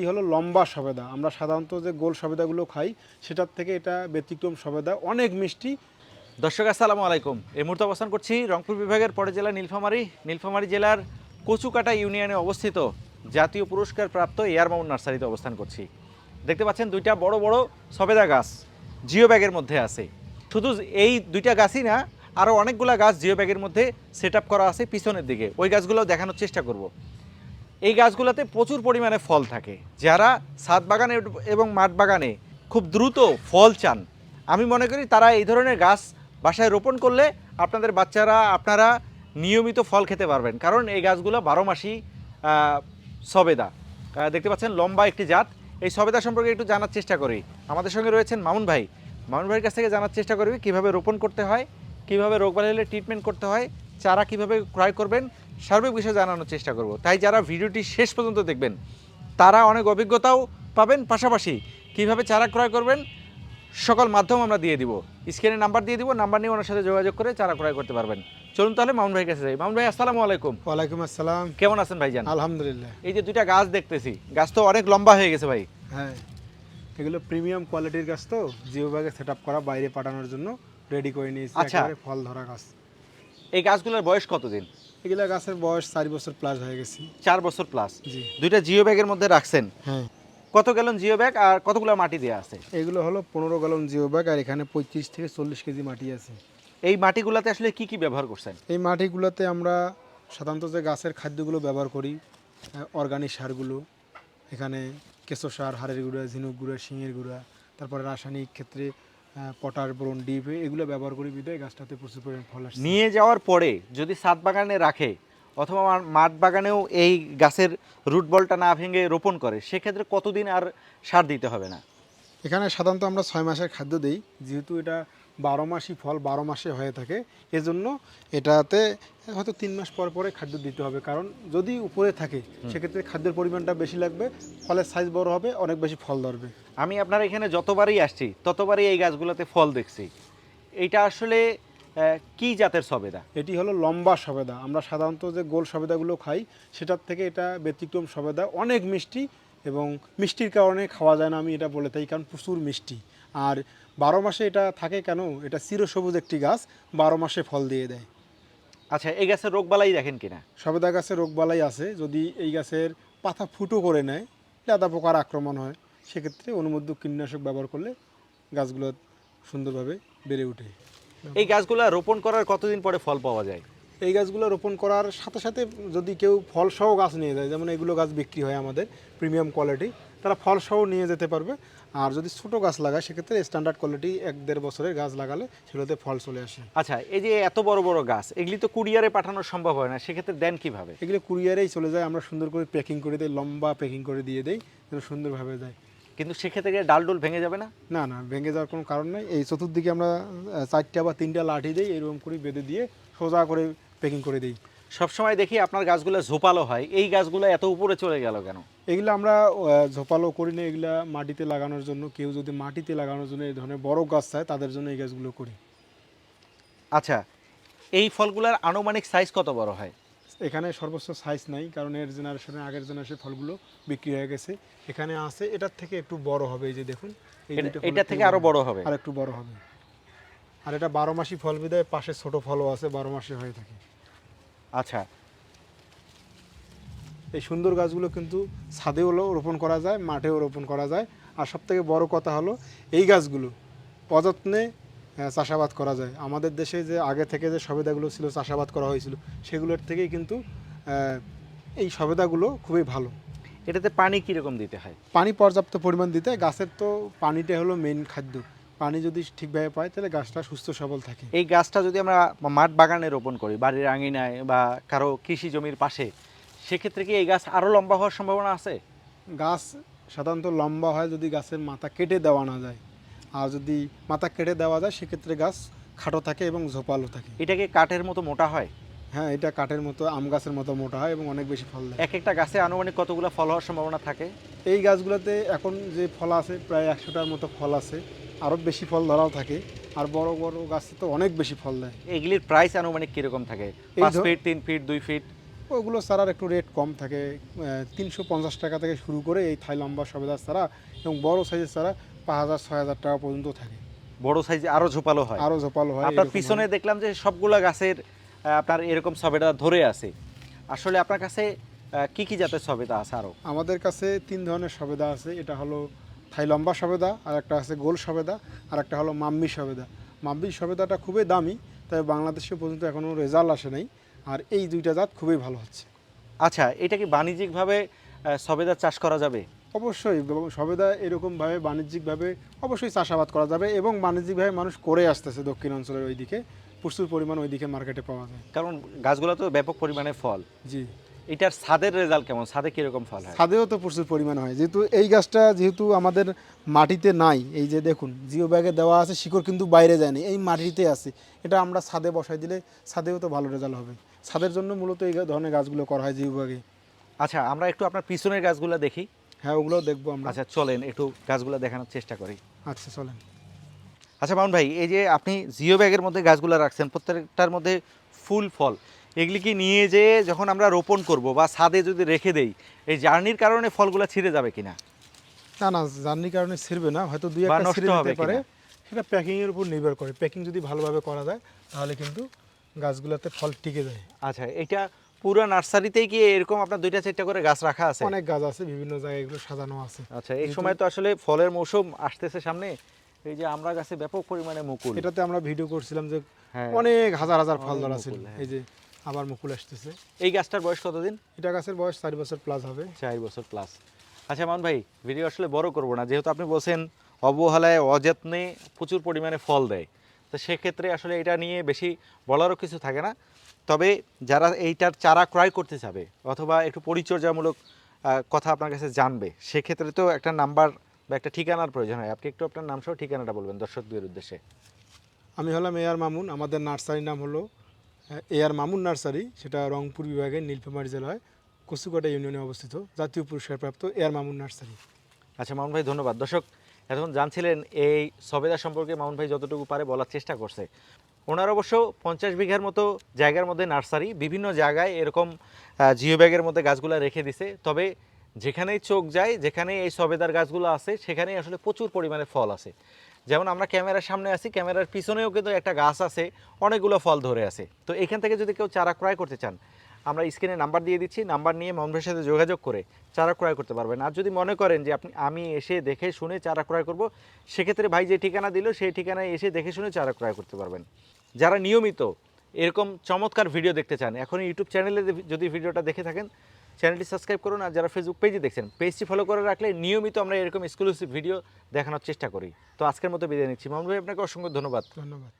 এই হলো লম্বা সবেদা। আমরা সাধারণত যে গোল সবেদাগুলো খাই, সেটার থেকে এটা ব্যতিক্রম সবেদা, অনেক মিষ্টি। দর্শক, আসসালামু আলাইকুম। এই মুহূর্তে অবস্থান করছি রংপুর বিভাগের পরে জেলা নীলফামারী। নীলফামারী জেলার কচুকাটা ইউনিয়নে অবস্থিত জাতীয় পুরস্কার প্রাপ্ত এয়ার মাউন্ট নার্সারিতে অবস্থান করছি। দেখতে পাচ্ছেন দুইটা বড় বড় সবেদা গাছ জিও ব্যাগের মধ্যে আছে। শুধু এই দুইটা গাছই না আরও অনেকগুলা গাছ জিও ব্যাগের মধ্যে সেট করা আছে পিছনের দিকে। ওই গাছগুলো দেখানোর চেষ্টা করব। এই গাছগুলোতে প্রচুর পরিমাণে ফল থাকে। যারা ছাদ বাগানে এবং মাঠ বাগানে খুব দ্রুত ফল চান, আমি মনে করি তারা এই ধরনের গাছ বাসায় রোপণ করলে আপনাদের বাচ্চারা, আপনারা নিয়মিত ফল খেতে পারবেন। কারণ এই গাছগুলো বারো মাসই সবেদা। দেখতে পাচ্ছেন লম্বা একটি জাত। এই সবেদা সম্পর্কে একটু জানার চেষ্টা করি। আমাদের সঙ্গে রয়েছেন মামুন ভাই। মামুন ভাইয়ের কাছ থেকে জানার চেষ্টা করবি কীভাবে রোপণ করতে হয়, কীভাবে রোগবালাই হলে ট্রিটমেন্ট করতে হয়, চারা কীভাবে ক্রয় করবেন সার্বিক বিষয়ে জানানোর চেষ্টা করব। তাই যারা ভিডিওটি শেষ পর্যন্ত দেখবেন তারা অনেক অভিজ্ঞতাও পাবেন। পাশাপাশি কীভাবে চারা ক্রয় করবেন সকল মাধ্যম আমরা দিয়ে দিব। স্ক্রিনে নাম্বার দিয়ে দিব নাম্বার নিয়ে ওনার সাথে যোগাযোগ করে চারা ক্রয় করতে পারবেন। চলুন তাহলে মামুন ভাইয়ের কাছে যাই। মামুন ভাই আসসালামু আলাইকুম। ওয়ালাইকুম আসসালাম। কেমন আছেন ভাইজান? আলহামদুলিল্লাহ। এই যে দুইটা গাছ দেখতেছি গাছ তো অনেক লম্বা হয়ে গেছে ভাই। হ্যাঁ এগুলো প্রিমিয়াম কোয়ালিটির গাছ তো জিও ব্যাগে সেট করা বাইরে পাঠানোর জন্য রেডি করে নিয়েছি আচ্ছা। ফল ধরা গাছ। এই গাছগুলোর বয়স কতদিন? এগুলো গাছের বয়স চার বছর প্লাস হয়ে গেছে। চার বছর প্লাস জি। দুইটা জিও ব্যাগের মধ্যে রাখছেন? হ্যাঁ। কত গ্যালন জিও ব্যাগ আর কতগুলো মাটি দেওয়া আছে? এগুলো হলো পনেরো গ্যালন জিও ব্যাগ আর এখানে পঁয়ত্রিশ থেকে চল্লিশ কেজি মাটি আছে। এই মাটিগুলোতে আসলে কি কি ব্যবহার করছেন? এই মাটিগুলোতে আমরা সাধারণত যে গাছের খাদ্যগুলো ব্যবহার করি অর্গানিক সারগুলো এখানে কেঁচো সার হাড়ের গুঁড়া ঝিনুক গুঁড়া শিঙের গুঁড়া তারপরে রাসায়নিক ক্ষেত্রে আহ, পটাশ বোরন ডিপ এগুলো ব্যবহার করি বিদায় গাছটাতে প্রচুর পরিমাণ ফল আসে নিয়ে যাওয়ার পরে যদি সাত বাগানে রাখে অথবা মাঠ বাগানেও এই গাছের রুট বলটা না ভেঙে রোপণ করে সেক্ষেত্রে কতদিন আর সার দিতে হবে না? এখানে সাধারণত আমরা ছয় মাসের খাদ্য দিই যেহেতু এটা বারো মাসই ফল বারো মাসে হয়ে থাকে। এজন্য এটাতে হয়তো তিন মাস পর পরে খাদ্য দিতে হবে কারণ যদি উপরে থাকে সেক্ষেত্রে খাদ্যের পরিমাণটা বেশি লাগবে ফলের সাইজ বড় হবে অনেক বেশি ফল ধরবে। আমি আপনার এখানে যতবারই আসছি ততবারই এই গাছগুলোতে ফল দেখছি। এটা আসলে কি জাতের সবেদা? এটি হলো লম্বা সবেদা। আমরা সাধারণত যে গোল সবেদাগুলো খাই সেটার থেকে এটা ব্যতিক্রম সবেদা। অনেক মিষ্টি এবং মিষ্টির কারণে খাওয়া যায় না আমি এটা বলে থাকি কারণ প্রচুর মিষ্টি। আর বারো মাসে এটা থাকে কেন? এটা চিরসবুজ একটি গাছ বারো মাসে ফল দিয়ে দেয়। আচ্ছা এই গাছের রোগবালাই দেখেন কিনা? সবেদা গাছে রোগবালাই আছে যদি এই গাছের পাতা ফুটো করে নেয় লেদা পোকার আক্রমণ হয় সেক্ষেত্রে অনুমোদিত কীটনাশক ব্যবহার করলে গাছগুলো সুন্দরভাবে বেড়ে ওঠে। এই গাছগুলো রোপণ করার কতদিন পরে ফল পাওয়া যায়? এই গাছগুলো রোপণ করার সাথে সাথে যদি কেউ ফলসহ গাছ নিয়ে যায় যেমন এগুলো গাছ বিক্রি হয় আমাদের প্রিমিয়াম কোয়ালিটি তারা ফলসহ নিয়ে যেতে পারবে। আর যদি ছোট গাছ লাগায় সেক্ষেত্রে স্ট্যান্ডার্ড কোয়ালিটি এক দেড় বছরের গাছ লাগালে সেগুলোতে ফল চলে আসে। আচ্ছা এই যে এত বড় বড় গাছ এগুলি তো কুরিয়ারে পাঠানো সম্ভব হয় না সেক্ষেত্রে দেন কীভাবে? এগুলো কুরিয়ারেই চলে যায় আমরা সুন্দর করে প্যাকিং করে দিই লম্বা প্যাকিং করে দিয়ে দেই যেন সুন্দরভাবে যায়। কিন্তু সেক্ষেত্রে ডাল ডুল ভেঙে যাবে না? না না ভেঙে যাওয়ার কোনো কারণ নেই। এই চতুর্দিকে আমরা চারটা বা তিনটা লাঠি দিই এরকম করে বেঁধে দিয়ে সোজা করে প্যাকিং করে দিই। সবসময় দেখি আপনার গাছগুলো ঝোপালো হয়। এই গাছগুলো এত উপরে চলে গেল কেন? এগুলো আমরা ঝোপালো করি না এগুলা মাটিতে লাগানোর জন্য। কেউ যদি মাটিতে লাগানোর জন্য এই ধরনের বড় গাছ চায় তাদের জন্য এই গাছগুলো করি। আচ্ছা এই ফলগুলোর আনুমানিক সাইজ কত বড় হয়? এখানে সর্বোচ্চ সাইজ নাই কারণ এর জেনারেশনে আগের জেনারেশন ফলগুলো বিক্রি হয়ে গেছে। এখানে আছে এটার থেকে একটু বড় হবে এই যে দেখুন। এটা- থেকে আরও বড় হবে? আর একটু বড় হবে। আর এটা বারো মাসি ফল বিদায় পাশে ছোট ফলও আছে বারো মাসে হয়ে থাকে। আচ্ছা। এই সুন্দর গাছগুলো কিন্তু ছাদেও রোপণ করা যায় মাঠেও রোপণ করা যায়। আর সব থেকে বড় কথা হলো এই গাছগুলো অযত্নে চাষাবাদ করা যায়। আমাদের দেশে যে আগে থেকে যে সবেদাগুলো ছিল চাষাবাদ করা হয়েছিল সেগুলোর থেকেই কিন্তু এই সবেদাগুলো খুবই ভালো। এটাতে পানি কীরকম দিতে হয়? পানি পর্যাপ্ত পরিমাণ দিতে হয়। গাছের তো পানিটা হলো মেন খাদ্য। পানি যদি ঠিকভাবে পায় তাহলে গাছটা সুস্থ সবল থাকে। এই গাছটা যদি আমরা মাঠ বাগানে রোপণ করি বাড়ির আঙিনায় বা কারও কৃষি জমির পাশে সেক্ষেত্রে কি এই গাছ আরও লম্বা হওয়ার সম্ভাবনা আছে? গাছ সাধারণত লম্বা হয় যদি গাছের মাথা কেটে দেওয়া না যায়। আর যদি মাথা কেটে দেওয়া যায় সেক্ষেত্রে গাছ খাটো থাকে এবং ঝোপালো থাকে। এটাকে কাঠের মতো মোটা হয়? হ্যাঁ এটা কাঠের মতো আম গাছের মতো মোটা হয় এবং অনেক বেশি ফল দেয়। এক একটা গাছে আনুমানিক কতগুলো ফল হওয়ার সম্ভাবনা থাকে? এই গাছগুলোতে এখন যে ফল আছে প্রায় একশোটার মতো ফল আছে। আরও বেশি ফল ধরাও থাকে। আর বড় বড় গাছে তো অনেক বেশি ফল দেয়। এগুলির প্রাইস আনুমানিক কীরকম থাকে? পাঁচ ফিট তিন ফিট দুই ফিট ওগুলো চারার একটু রেট কম থাকে। তিনশো পঞ্চাশ টাকা থেকে শুরু করে এই থাই লম্বা সবেদার চারা এবং বড় সাইজের চারা পাঁচ হাজার ছয় হাজার টাকা পর্যন্ত থাকে। বড় সাইজে আরও ঝোপালো হয়। আরও ঝোপালো হয় আপনার পিছনে দেখলাম যে সবগুলা গাছের আপনার এরকম সবেদা ধরে আছে। আসলে আপনার কাছে কি কি জাতের সবেদা আছে আরও? আমাদের কাছে তিন ধরনের সবেদা আছে। এটা হলো থাই লম্বা সবেদা আর একটা আছে গোল সবেদা আর একটা হলো মাম্মি সবেদা। মাম্মি সবেদাটা খুবই দামি তবে বাংলাদেশে পর্যন্ত এখনও রেজাল্ট আসে নাই আর এই দুইটা জাত খুবই ভালো হচ্ছে। আচ্ছা এটা কি বাণিজ্যিকভাবে সবেদা চাষ করা যাবে? অবশ্যই সবেদা এরকমভাবে বাণিজ্যিকভাবে অবশ্যই চাষাবাদ করা যাবে এবং বাণিজ্যিকভাবে মানুষ করে আসতেছে দক্ষিণ অঞ্চলের ওইদিকে। প্রচুর পরিমাণ ওইদিকে মার্কেটে পাওয়া যায়। কারণ গাছগুলো তো ব্যাপক পরিমাণে ফল। জি। এটার ছাদের রেজাল্ট কেমন? ছাদে কীরকম ফল হয়? ছাদেও তো প্রচুর পরিমাণে হয়। যেহেতু এই গাছটা যেহেতু আমাদের মাটিতে নাই এই যে দেখুন জিও ব্যাগে দেওয়া আছে শিকড় কিন্তু বাইরে যায়নি এই মাটিতে আছে। এটা আমরা ছাদে বসাই দিলে ছাদেও তো ভালো রেজাল্ট হবে। ছাদের জন্য মূলত এই ধরনের গাছগুলো করা হয় জিও ব্যাগে আচ্ছা আমরা একটু আপনার পিছনের গাছগুলো দেখি। হ্যাঁ ওগুলো দেখব আমরা। আচ্ছা চলেন একটু গাছগুলো দেখানোর চেষ্টা করি। আচ্ছা চলেন। আচ্ছা মামুন ভাই এই যে আপনি জিও ব্যাগের মধ্যে গাছগুলো রাখছেন প্রত্যেকটার মধ্যে ফুল ফল এগুলি কি নিয়ে যে যখন আমরা রোপণ করব বা ছাদে যদি রেখে দেই এই জার্নির কারণে ফলগুলো ছিঁড়ে যাবে কিনা? না না জার্নির কারণে ছিঁড়বে না হয়তো দুই একটা ছিঁড়ে যেতে পারে? সেটা প্যাকিংয়ের উপর নির্ভর করে। প্যাকিং যদি ভালোভাবে করা যায় তাহলে কিন্তু গাছগুলোতে ফল টিকে যায়। আচ্ছা এটা পুরো নার্সারিতেই কি এরকম আপনার দুইটা চারটা করে গাছ রাখা আছে? অনেক গাছ আছে বিভিন্ন জায়গায় এগুলো সাজানো আছে। আচ্ছা এই সময় তো আসলে ফলের মৌসুম আসতেছে সামনে। এই যে আমরা গাছে ব্যাপক পরিমাণে মুকুল। এটাতে আমরা ভিডিও করছিলাম যে হ্যাঁ। অনেক হাজার হাজার ফল ধরা ছিল। হ্যাঁ। এই যে আবার মুকুল আসতেছে। এই গাছটার বয়স কতদিন? এটা গাছের বয়স চার বছর প্লাস হবে। চার বছর প্লাস আচ্ছা মান ভাই ভিডিও আসলে বড় করব না। যেহেতু আপনি বলছেন অবহেলায় অযত্নে প্রচুর পরিমাণে ফল দেয় তো সেক্ষেত্রে আসলে এটা নিয়ে বেশি বলারও কিছু থাকে না। তবে যারা এইটার চারা ক্রয় করতে চাবে অথবা একটু পরিচর্যামূলক কথা আপনার কাছে জানবে সেক্ষেত্রে তো একটা নাম্বার বা একটা ঠিকানার প্রয়োজন হয়। আপনি একটু আপনার নাম সহ ঠিকানাটা বলবেন দর্শকদের উদ্দেশ্যে। আমি হলাম এয়ার মামুন আমাদের নার্সারির নাম হলো এয়ার মামুন নার্সারি, সেটা রংপুর বিভাগের নীলফামারী জেলায় কচুকাটা ইউনিয়নে অবস্থিত, জাতীয় পুরস্কারপ্রাপ্ত এয়ার মামুন নার্সারি। আচ্ছা মামুন ভাই, ধন্যবাদ। দর্শক, এতক্ষণ জানছিলেন এই সবেদা সম্পর্কে মামুন ভাই যতটুকু পারে বলার চেষ্টা করছে। ওনার অবশ্য পঞ্চাশ বিঘার মতো জায়গার মধ্যে নার্সারি, বিভিন্ন জায়গায় এরকম জিও ব্যাগের মধ্যে গাছগুলো রেখে দিছে। তবে যেখানেই চোখ যায় যেখানে এই সবেদার গাছগুলো আছে, সেখানেই আসলে প্রচুর পরিমাণে ফল আছে। যেমন আমরা ক্যামেরার সামনে আছি, ক্যামেরার পিছনেও কিন্তু একটা গাছ আছে, অনেকগুলো ফল ধরে আছে। তো এখান থেকে যদি কেউ চারা ক্রয় করতে চান, আমরা স্ক্রিনে নাম্বার দিয়ে দিচ্ছি, নাম্বার নিয়ে মোহন সাথে যোগাযোগ করে চারা ক্রয় করতে পারবেন। আর যদি মনে করেন যে আপনি, আমি এসে দেখে শুনে চারা ক্রয় করব, সেক্ষেত্রে ভাই যে ঠিকানা দিল, সেই ঠিকানায় এসে দেখে শুনে চারা ক্রয় করতে পারবেন। যারা নিয়মিত এরকম চমৎকার ভিডিও দেখতে চান, এখন ইউটিউব চ্যানেলে যদি ভিডিওটা দেখে থাকেন চ্যানেলটি সাবস্ক্রাইব করুন আর যারা ফেসবুক পেজে দেখছেন পেজটি ফলো করে রাখলে নিয়মিত আমরা এরকম এক্সক্লুসিভ ভিডিও দেখানোর চেষ্টা করি। তো আজকের মতো বিদায় নিচ্ছি। মামুন ভাই, আপনাকে অসংখ্য ধন্যবাদ। ধন্যবাদ।